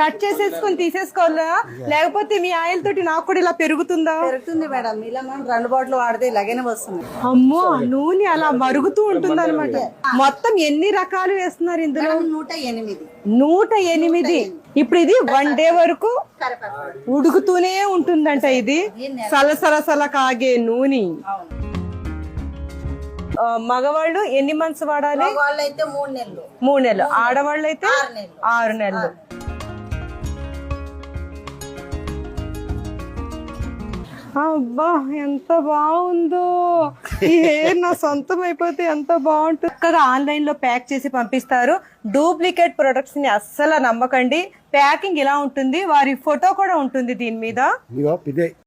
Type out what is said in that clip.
Cut చేసేసుకొని తీసేసుకోవాలా లేకపోతే మీ oil తోటి నాకు కూడా ఇలా పెరుగుతుందా? పెరుగుతుంది మేడం. ఇలా మనం రెండు బాటిల్ వాడితే ఇలాగైనే వస్తుంది. అమ్మో నూనె అలా మరుగుతూ ఉంటుంది అనమాట మొత్తం ఎన్ని రకాలు వేస్తున్నారు ఇందులో? నూట ఎనిమిది. నూట ఎనిమిది. ఇప్పుడు ఇది వన్ డే వరకు ఉడుకుతూనే ఉంటుందంట ఇది. సలసల సల కాగే నూనె. మగవాళ్ళు ఎన్ని మంత్స్ వాడాలి? మూడు నెలలు. మూడు నెలలు. ఆడవాళ్ళు అయితే ఆరు నెలలు. అబ్బా ఎంత బాగుందో. ఈ హెయిర్ నా సొంతం అయిపోతే ఎంత బాగుంటుంది. చక్కగా ఆన్లైన్లో ప్యాక్ చేసి పంపిస్తారు. డూప్లికేట్ ప్రొడక్ట్స్ని అస్సలు నమ్మకండి. ప్యాకింగ్ ఇలా ఉంటుంది? వారి ఫోటో కూడా ఉంటుంది దీని మీద.